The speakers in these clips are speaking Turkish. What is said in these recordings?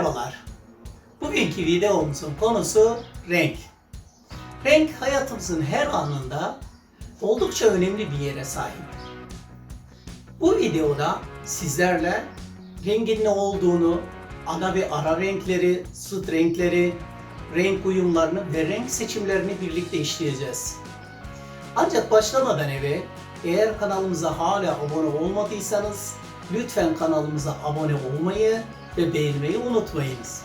Merhabalar. Bugünkü videomuzun konusu renk. Renk hayatımızın her anında oldukça önemli bir yere sahip. Bu videoda sizlerle rengin ne olduğunu, ana ve ara renkleri, zıt renkleri, renk uyumlarını ve renk seçimlerini birlikte işleyeceğiz. Ancak başlamadan eve eğer kanalımıza hala abone olmadıysanız lütfen kanalımıza abone olmayı ve beğenmeyi unutmayınız.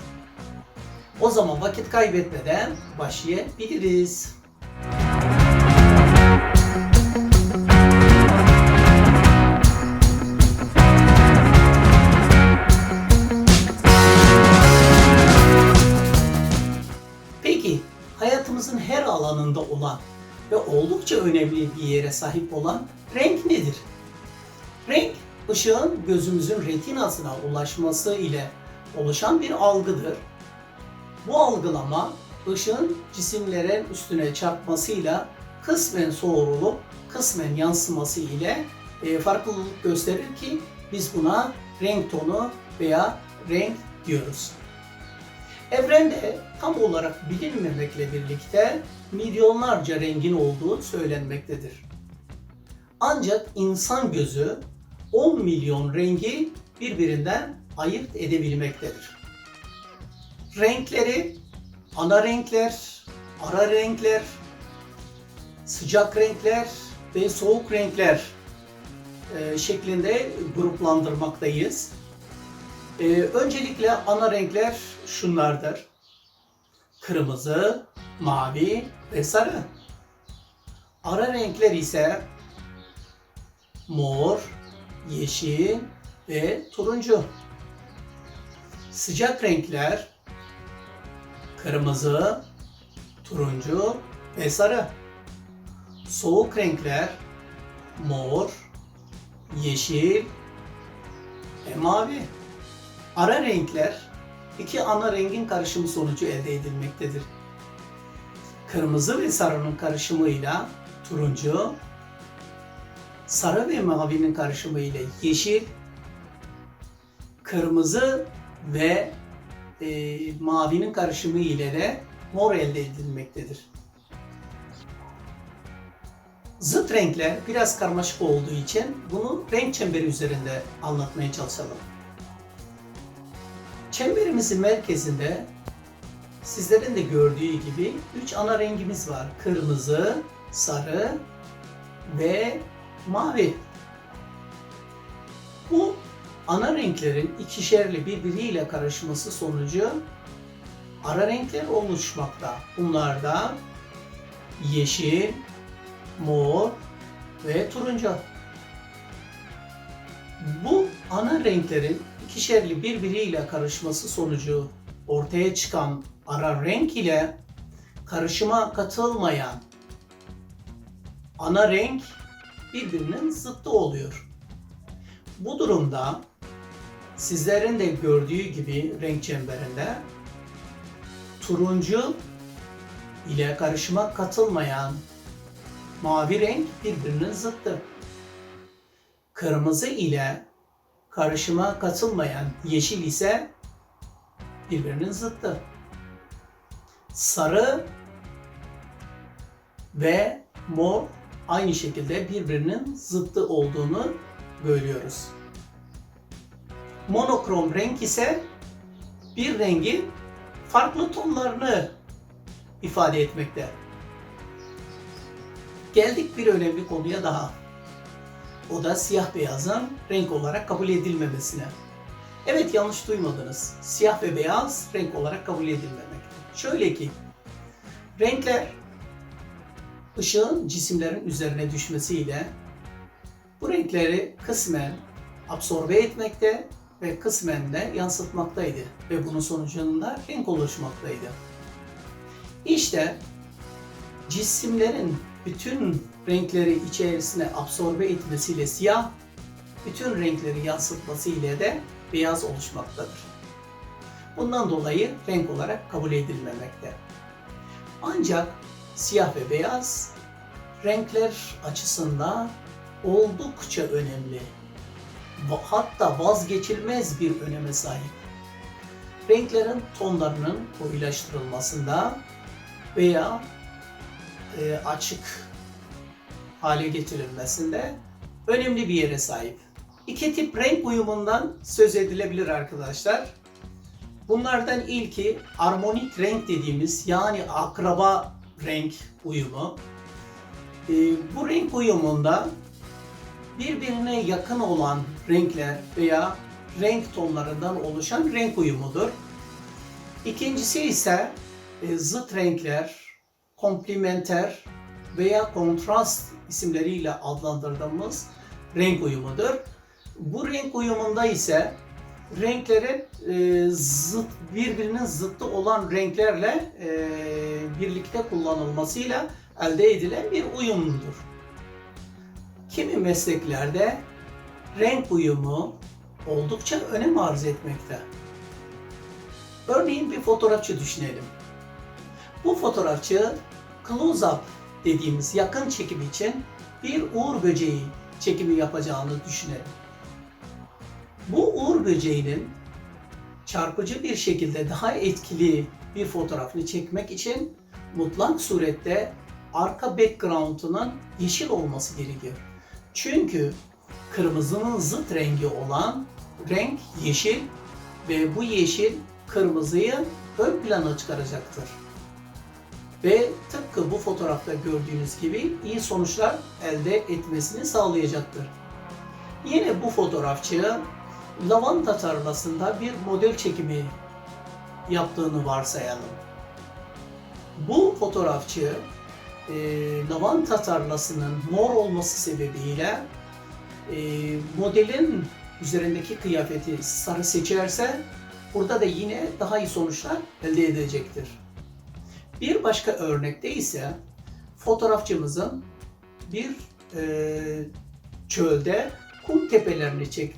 O zaman vakit kaybetmeden başlayabiliriz. Peki hayatımızın her alanında olan ve oldukça önemli bir yere sahip olan renk nedir? Renk, ışığın gözümüzün retinasına ulaşması ile oluşan bir algıdır. Bu algılama, ışığın cisimlerin üstüne çarpmasıyla kısmen soğurulup kısmen yansıması ile e, farklılık gösterir ki biz buna renk tonu veya renk diyoruz. Evrende tam olarak bilinmemekle birlikte milyonlarca rengin olduğu söylenmektedir. Ancak insan gözü 10 milyon rengi birbirinden ayırt edebilmektedir. Renkleri ana renkler, ara renkler, sıcak renkler ve soğuk renkler e, şeklinde gruplandırmaktayız. E, öncelikle ana renkler şunlardır. Kırmızı, mavi ve sarı. Ara renkler ise mor, yeşil ve turuncu. Sıcak renkler kırmızı, turuncu ve sarı. Soğuk renkler mor, yeşil ve mavi. Ara renkler iki ana rengin karışımı sonucu elde edilmektedir. Kırmızı ve sarının karışımıyla turuncu, sarı ve mavinin karışımı ile yeşil, kırmızı ve e, mavinin karışımı ile de mor elde edilmektedir. Zıt renkler biraz karmaşık olduğu için bunu renk çemberi üzerinde anlatmaya çalışalım. Çemberimizin merkezinde sizlerin de gördüğü gibi üç ana rengimiz var. Kırmızı, sarı ve mavi. Bu ana renklerin ikişerli birbiriyle karışması sonucu ara renkler oluşmakta. Bunlar da yeşil, mor ve turuncu. Bu ana renklerin ikişerli birbiriyle karışması sonucu ortaya çıkan ara renk ile karışıma katılmayan ana renk birbirinin zıttı oluyor. Bu durumda sizlerin de gördüğü gibi renk çemberinde turuncu ile karışıma katılmayan mavi renk birbirinin zıttı. Kırmızı ile karışıma katılmayan yeşil ise birbirinin zıttı. Sarı ve mor aynı şekilde birbirinin zıttı olduğunu görüyoruz. Monokrom renk ise bir rengin farklı tonlarını ifade etmekte. Geldik bir önemli konuya daha. O da siyah beyazın renk olarak kabul edilmemesine. Evet yanlış duymadınız. Siyah ve beyaz renk olarak kabul edilmemek. Şöyle ki renkler ışığın cisimlerin üzerine düşmesiyle bu renkleri kısmen absorbe etmekte ve kısmen de yansıtmaktaydı ve bunun sonucunda renk oluşmaktaydı. İşte cisimlerin bütün renkleri içerisine absorbe etmesiyle siyah, bütün renkleri yansıtması ile de beyaz oluşmaktadır. Bundan dolayı renk olarak kabul edilmemekte. Ancak siyah ve beyaz renkler açısından oldukça önemli. Hatta vazgeçilmez bir öneme sahip. renklerin tonlarının koyulaştırılmasında veya e, açık hale getirilmesinde önemli bir yere sahip. İki tip renk uyumundan söz edilebilir arkadaşlar. Bunlardan ilki armonik renk dediğimiz yani akraba renk uyumu. Ee, bu renk uyumunda birbirine yakın olan renkler veya renk tonlarından oluşan renk uyumudur. İkincisi ise e, zıt renkler, komplementer veya kontrast isimleriyle adlandırdığımız renk uyumudur. Bu renk uyumunda ise renklerin e, zıt birbirinin zıttı olan renklerle e, birlikte kullanılmasıyla elde edilen bir uyumdur. Kimi mesleklerde renk uyumu oldukça önem arz etmekte. Örneğin bir fotoğrafçı düşünelim. Bu fotoğrafçı close-up dediğimiz yakın çekim için bir uğur böceği çekimi yapacağını düşünelim. Bu uğur böceğinin çarpıcı bir şekilde daha etkili bir fotoğrafını çekmek için mutlak surette arka background'unun yeşil olması gerekiyor. Çünkü kırmızının zıt rengi olan renk yeşil ve bu yeşil kırmızıyı ön plana çıkaracaktır. Ve tıpkı bu fotoğrafta gördüğünüz gibi iyi sonuçlar elde etmesini sağlayacaktır. Yine bu fotoğrafçı lavanta tarlasında bir model çekimi yaptığını varsayalım. Bu fotoğrafçı e, lavanta tarlasının mor olması sebebiyle e, modelin üzerindeki kıyafeti sarı seçerse burada da yine daha iyi sonuçlar elde edecektir. Bir başka örnekte ise fotoğrafçımızın bir e, çölde kum tepelerini çek,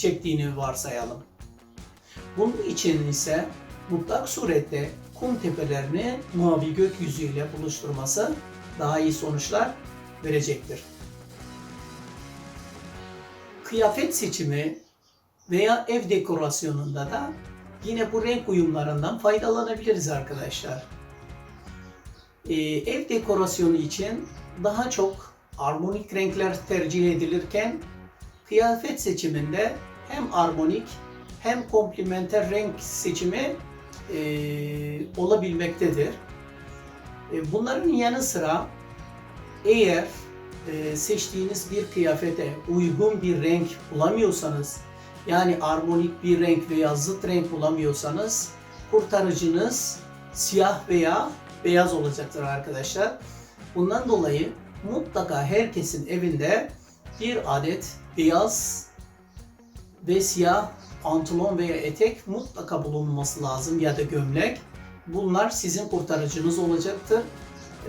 çektiğini varsayalım. Bunun için ise mutlak surette kum tepelerini mavi gökyüzüyle buluşturması daha iyi sonuçlar verecektir. Kıyafet seçimi veya ev dekorasyonunda da yine bu renk uyumlarından faydalanabiliriz arkadaşlar. Ee, ev dekorasyonu için daha çok armonik renkler tercih edilirken kıyafet seçiminde hem armonik hem komplementer renk seçimi e, olabilmektedir. E, bunların yanı sıra eğer e, seçtiğiniz bir kıyafete uygun bir renk bulamıyorsanız yani armonik bir renk veya zıt renk bulamıyorsanız kurtarıcınız siyah veya beyaz olacaktır arkadaşlar. Bundan dolayı mutlaka herkesin evinde bir adet beyaz ve siyah pantolon veya etek mutlaka bulunması lazım ya da gömlek. Bunlar sizin kurtarıcınız olacaktır.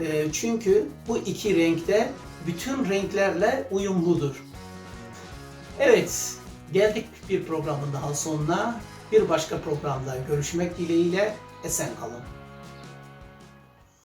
E, çünkü bu iki renkte bütün renklerle uyumludur. Evet, geldik bir programın daha sonuna. Bir başka programda görüşmek dileğiyle esen kalın.